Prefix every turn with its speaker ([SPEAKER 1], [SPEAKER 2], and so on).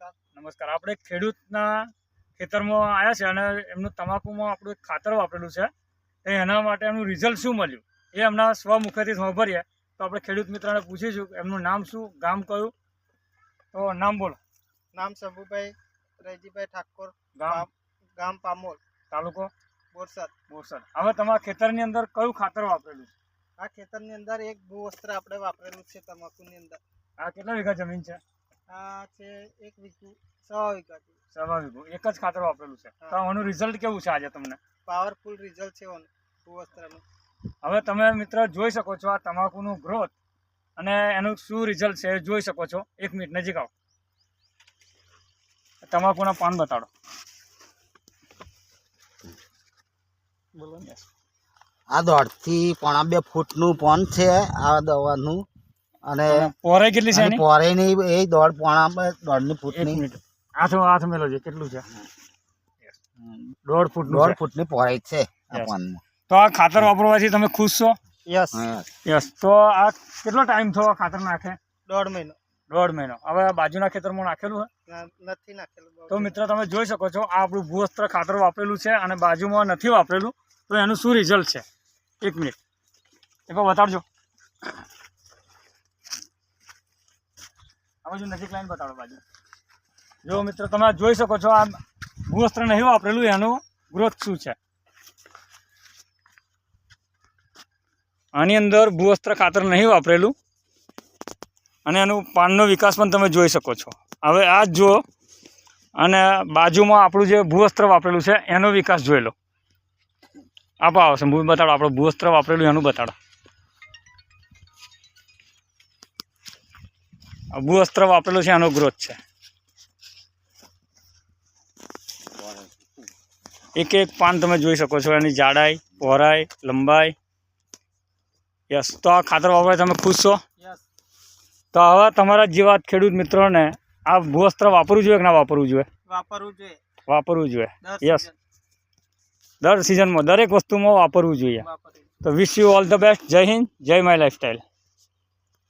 [SPEAKER 1] નમસ્કાર.
[SPEAKER 2] નમસ્કાર. આપણે ખેડૂતના ખેતરમાં આવ્યા છે અને એમનું તમાકુમાં આપણું એક ખાતર વાપરેલું છે. તો એના માટે એમનું રિઝલ્ટ શું મળ્યું? એ એમના સ્વમુખેથી સાંભળીએ. તો આપણે ખેડૂત મિત્રને પૂછીશું કે એમનું નામ શું ગામ કયું? તો નામ બોલો.
[SPEAKER 1] નામ શંભુભાઈ રૈજીભાઈ ઠાકોર
[SPEAKER 2] ગામ?
[SPEAKER 1] ગામ ગામ પામોલ
[SPEAKER 2] તાલુકો?
[SPEAKER 1] બોરસદ.
[SPEAKER 2] બોરસદ. હવે તમારા ખેતરની અંદર કયું ખાતર વાપરેલું છે?
[SPEAKER 1] આ ખેતરની અંદર એક ભૂવસ્ત્ર આપણે વાપરેલું છે તમાકુની અંદર.
[SPEAKER 2] આ કેટલા વીઘા જમીન છે?
[SPEAKER 1] આ છે એક વીઘું સવા વીઘા
[SPEAKER 2] સવા વીઘું. એક જ ખાતર વાપરેલું છે. તો આનું રિઝલ્ટ કેવું છે આજે તમને?
[SPEAKER 1] પાવરફુલ રિઝલ્ટ છે ઓનું ભૂવસ્ત્રનું
[SPEAKER 2] હવે તમે મિત્ર જોઈ શકો છો આ તમાકુનું ગ્રોથ અને એનું શું રિઝલ્ટ છે એ જોઈ શકો છો. એક મિનિટ નજીક આવો. તમાકુના પાન બતાડો. બોલો ને.
[SPEAKER 3] આ દોઢથી પોણા બે ફૂટનું પોન છે આ દવાનું. અને
[SPEAKER 2] પોરે કેટલી છે પોરે
[SPEAKER 3] ની એ દોઢ પોણા દોઢની ફૂટની
[SPEAKER 2] આઠ હાથ મેલો છે કેટલું છે? દોઢ ફૂટ
[SPEAKER 3] દોઢ
[SPEAKER 2] છે.
[SPEAKER 3] ફૂટની પોરાઈ છે આ.
[SPEAKER 2] તો આ ખાતર વાપરવાથી તમે ખુશ છો?
[SPEAKER 1] યસ
[SPEAKER 2] યસ તો આ કેટલો ટાઈમ થયો આ ખાતર નાખે?
[SPEAKER 1] દોઢ મહિનો.
[SPEAKER 2] દોઢ મહિનો. હવે આ બાજુના ખેતરમાં નાખેલું હોય
[SPEAKER 1] નથી નાખેલું
[SPEAKER 2] તો મિત્રો તમે જોઈ શકો છો આ આપણું ભૂવસ્ત્ર ખાતર વાપરેલું છે અને બાજુમાં નથી વાપરેલું. તો એનું શું રિઝલ્ટ છે? એક મિનિટ. એ પણ બતાડજો. આ બાજુ નજીક લાઈન બતાડો બાજુ. જો મિત્રો, તમે જોઈ શકો છો, આ ભૂવસ્ત્ર નહીં વાપરેલું, એનું ગ્રોથ શું છે? આની અંદર ભૂવસ્ત્ર ખાતર નહીં વાપરેલું અને એનું પાનનો વિકાસ પણ તમે જોઈ શકો છો. હવે આ જ જુઓ, અને બાજુમાં આપણું જે ભૂવસ્ત્ર વાપરેલું છે, એનો વિકાસ જોઈ લો. આપો આવશે બતાડો, આપણું ભૂવસ્ત્ર વાપરેલું, એનું બતાડો. આ ભૂવસ્ત્ર વાપરેલું છે આનો ગ્રોથ છે. એક એક પાન તમે જોઈ શકો છો એની જાડાઈ પહોળાઈ લંબાઈ. યસ તો આ ખાતર વાપરાય તમે ખુશ છો? તો હવે તમારા જેવા ખેડૂત મિત્રોને આ ભૂવસ્ત્ર વાપરવું જોઈએ કે ના વાપરવું જોઈએ?
[SPEAKER 1] વાપરવું જોઈએ.
[SPEAKER 2] વાપરવું જોઈએ.
[SPEAKER 1] દર
[SPEAKER 2] દર સિઝનમાં દરેક વસ્તુમાં વાપરવું જોઈએ. તો wish you all the best જય હિન્દ જય માય લાઈફસ્ટાઈલ